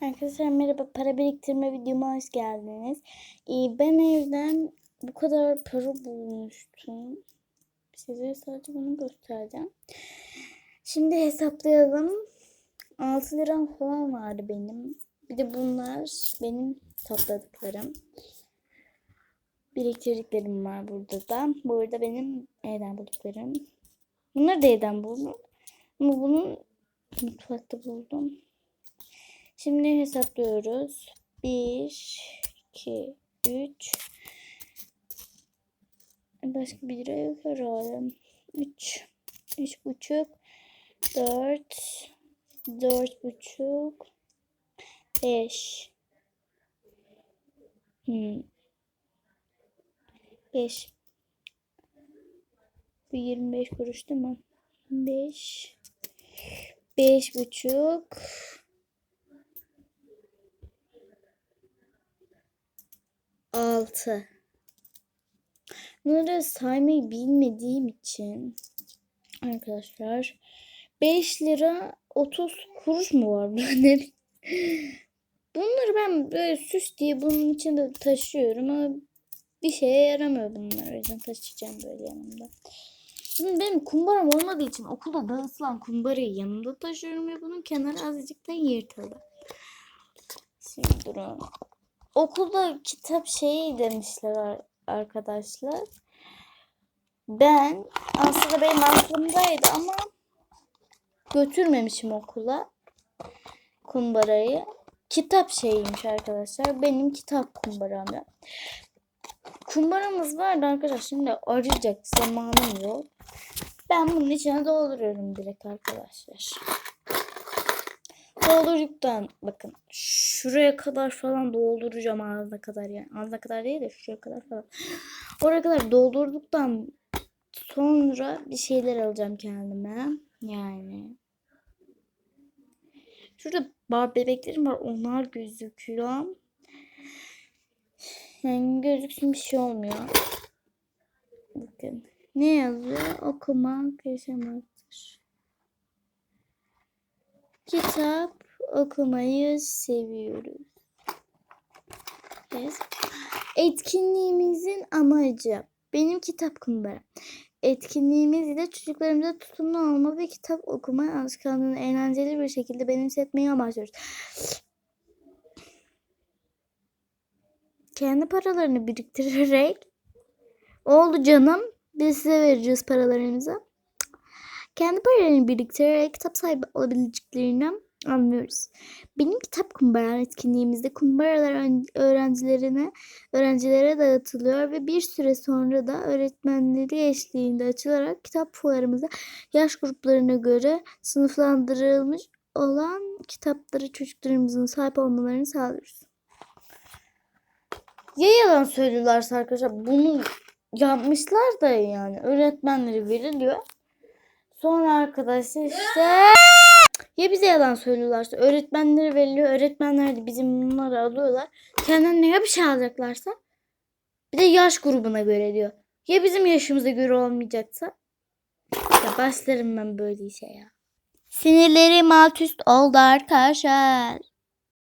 Arkadaşlar merhaba para biriktirme videoma hoş geldiniz. Ee, ben evden bu kadar para bulmuştum. Size sadece bunu göstereceğim. Şimdi hesaplayalım. 6 liram falan vardı benim. Bir de bunlar benim topladıklarım. Biriktirdiklerim var burada da. Burada benim evden bulduklarım. Bunları da evden buldum. Ama bunu mutfakta buldum. Şimdi hesaplıyoruz. 1, 2, 3. Başka bir lira yok herhalde. 3, 3 buçuk, 4, 4 buçuk, 5. Hmm. 5. Bu 25 kuruş değil mi? 5. 5 buçuk. Altı. Bunları saymayı bilmediğim için arkadaşlar 5 lira 30 kuruş mu var? Bunları ben böyle süs diye bunun içinde taşıyorum ama bir şeye yaramıyor bunlar. O yüzden taşıyacağım böyle yanımda. Şimdi benim kumbaram olmadığı için okulda dağıtılan kumbarayı yanımda taşıyorum ve bunun kenarı azıcık da yırtıldı. Şimdi durun. Okulda kitap şeyi demişler ar- arkadaşlar. Ben aslında benim aklımdaydı ama götürmemişim okula kumbarayı. Kitap şeyiymiş arkadaşlar. Benim kitap kumbaram ya. Kumbaramız vardı arkadaşlar. Şimdi arayacak zamanım yok. Ben bunun içine dolduruyorum direkt arkadaşlar. Doldurduktan bakın şuraya kadar falan dolduracağım ağzına kadar yani. Ağzına kadar değil de şuraya kadar falan. Oraya kadar doldurduktan sonra bir şeyler alacağım kendime. Yani. Şurada bar bebeklerim var. Onlar gözüküyor. Yani gözüksün bir şey olmuyor. Bakın. Ne yazıyor? Okumak yaşamaktır. Kitap okumayı seviyoruz. Yes. Etkinliğimizin amacı. Benim kitap kumbaram. Etkinliğimiz ile çocuklarımıza tutumlu olma ve kitap okuma alışkanlığını eğlenceli bir şekilde benimsetmeyi amaçlıyoruz. Kendi paralarını biriktirerek oldu canım biz size vereceğiz paralarınızı. Kendi paralarını biriktirerek kitap sahibi olabileceklerini anlıyoruz. Benim kitap kumbaram etkinliğimizde kumbaralar öğrencilerine öğrencilere dağıtılıyor ve bir süre sonra da öğretmenleri eşliğinde açılarak kitap fuarımıza yaş gruplarına göre sınıflandırılmış olan kitapları çocuklarımızın sahip olmalarını sağlıyoruz. Ya yalan söylüyorlarsa arkadaşlar bunu yapmışlar da yani öğretmenleri veriliyor. Sonra arkadaşlar işte ya bize yalan söylüyorlarsa öğretmenlere veriliyor. Öğretmenler de bizim bunları alıyorlar. Kendilerine ya bir şey alacaklarsa bir de yaş grubuna göre diyor. Ya bizim yaşımıza göre olmayacaksa ya başlarım ben böyle işe ya. Sinirlerim alt üst oldu arkadaşlar.